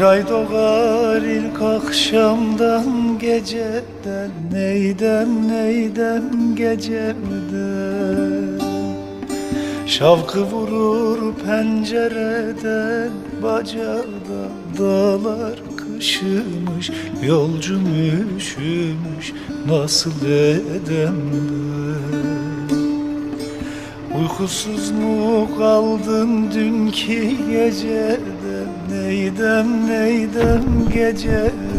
ay doğar ilk akşamdan geceden Neydem neydem geceden Şavkı vurur pencereden Bacadan dağlar kışımış Yolcum üşümüş nasıl edem Uykusuz mu kaldın dünkü geceden Neydem neydem geceden